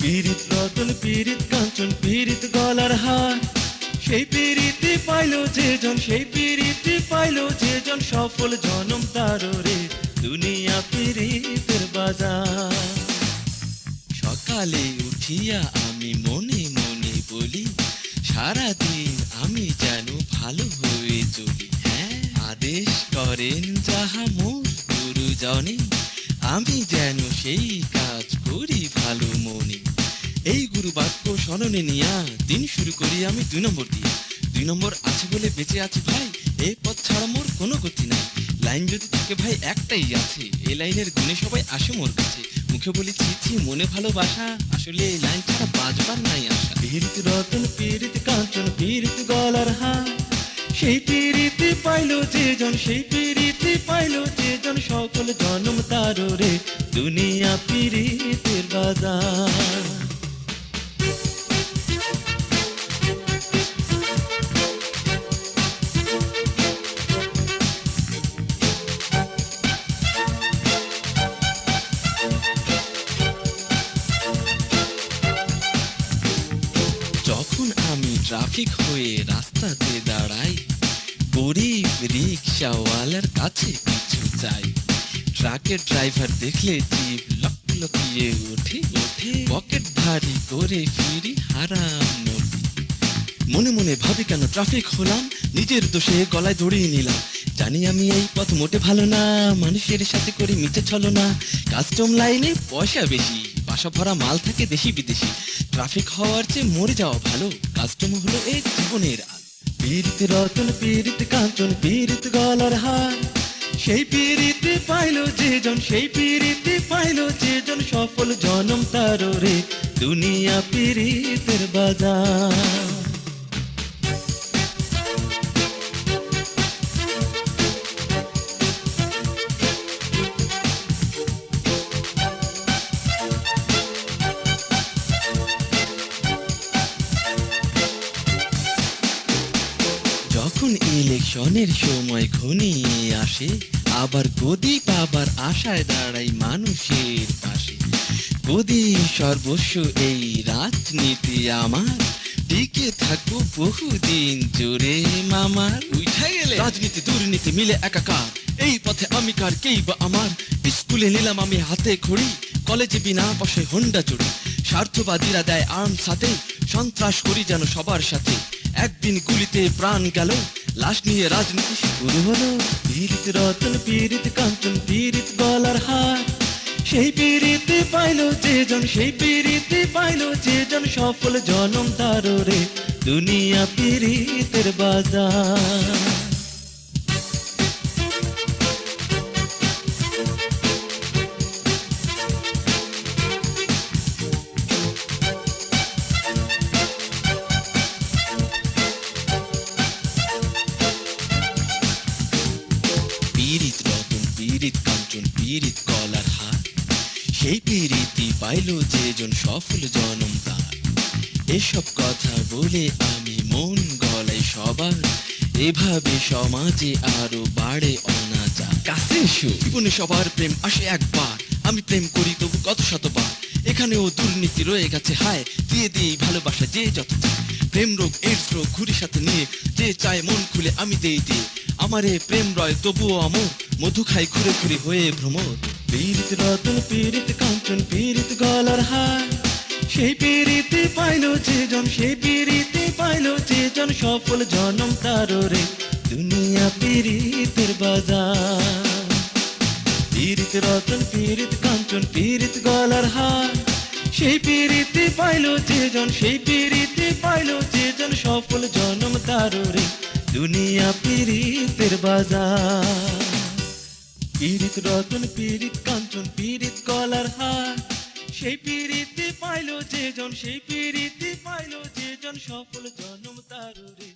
পীড়িত রতন, পীড়িত কাঞ্চন, পীড়িত গলার হার। সেই পীড়িতি পাইল যে জন, সেই পীড়িতি পাইল যে জন, সফল জনম তার দুনিয়া পীড়িতের বাজার। সকালে উঠিয়া আমি মনে মনে বলি, সারাদিন আমি যেন ভালো হয়ে চলি। হ্যাঁ আদেশ করেন যাহা মোর গুরুজনে। আমি যেন সেই কাজ করি ভালো মনে। এই গুরু বাক্য স্মরণে নিয়া দিন শুরু করি আমি দুই নম্বর দিয়ে। দুই নম্বর আছে বলে বেঁচে আছি ভাই এই পথ ছাড়া মোর কোনো গতি নাই। লাইন যদি থাকে ভাই, একটাই আছে এই লাইনের গুণে সবাই আসে মোর কাছে। মুখে বলি ছি মনে ভালোবাসা, আসলে এই লাইন ছাড়া বাজবার নাই আশা। পীড়িত রতন, পীড়িত কাঞ্চন, পীড়িত গলার হার। সেই পীড়িতি পাইল যে জন, সেই পীড়িতি পাইল সকল জনম তার দুনিয়া পীড়িতের বাজার। যখন আমি ট্রাফিক হয়ে রাস্তাতে দাঁড়াই, গরিব রিক্সাওয়ালার কাছে কিছু চাই। ট্রাকের ড্রাইভার দেখলে জিভ লক লকিয়ে ওঠে ওঠে। পকেট ভারী করে ফিরি হারাম মনে মনে ভাবি কেন ট্রাফিক হলাম, নিজের দোষে গলায় দড়িয়ে নিলাম। জানি আমি এই পথ মোটে ভালো না, মানুষের সাথে করে মিটে চলো না। কাস্টম লাইনে পয়সা বেশি, বাসা ভরা মাল থাকে দেশি বিদেশি। ট্রাফিক হওয়ার চেয়ে মরে যাওয়া ভালো কাস্টম হলো এই জীবনের আল। পীড়িত রতন, পীড়িত কাঞ্চন, পীড়িত গলার হার। সেই পিড়িতে পাইল যে জন সেই পিড়িতে পাইল যে জন সফল জনম তার রে, দুনিয়া পিড়িতের বাজার। ইলেকশনের সময় ঘনিয়ে আসে আবার গদি পাবার আশায় দাঁড়াই মানুষের পাশে। গদি সর্বস্ব এই রাজনীতি আমার টিকে থাকব বহুদিন জোরে মামার। উঠে গেলে রাজনীতি দুর্নীতি মিলে একাকার এই পথে আমি কার কেই বা আমার? স্কুলে নিলাম আমি হাতে খড়ি কলেজে বিনা পয়সায় হন্ডা চড়ি স্বার্থবাদীরা দেয় আর্ম সাথে সন্ত্রাস করি যেন সবার সাথে। একদিন গুলিতে প্রাণ গেল লাশ নিয়ে রাজনীতি শুরু হলো। পীড়িত রতন, পীড়িত কাঞ্চন, পীড়িত গলার হার। সেই পীড়িতে পাইলো যেজন, সেই পীড়িতে পাইলো যেজন সফল জনম তার রে দুনিয়া পীড়িতের বাজার। পীড়িত কলার হার। সেই পীড়িতি পাইল যে জন সফল জনম তার। এসব কথা বলে আমি মন গলাই সবার। এভাবে সমাজে আরও বাড়ে অনাচার। কাছে এসো। জীবনে সবার প্রেম আসে একবার। আমি প্রেম করি তবু কত শতবার। এখানেও দুর্নীতি রয়ে গেছে হায়। দিয়ে দিয়ে ভালোবাসা যে যত প্রেম রোগ এইডস রোগ ঘুরি সাথে নিয়ে যে চায় মন খুলে আমি দেই দিয়ে। আমারে প্রেম রয়, তবুও আমর মধু খাই ঘুরে ঘুরে হয়ে ভ্রমর। পীড়িত রতন, পীড়িত কাঞ্চন, পীড়িত গলার হার। সেই পীড়িতে পাইল যে জন, সেই পীড়িতে পাইল যে জন, সফল জনম তার রে, দুনিয়া পীড়িতের বাজার। পীড়িত রতন, পীড়িত কাঞ্চন, পীড়িত গলার হার। সেই পীড়িতে পাইল যে জন, সেই পীড়িতে পাইল যে জন, সফল জনম তার রে দুনিয়া পীড়িতের বাজার। পীড়িত রতন, পীড়িত কাঞ্চন, পীড়িত কলার হার। সেই পীড়িতে পাইল যেজন সেই পীড়িতে পাইল যেজন সফল জনম তার রে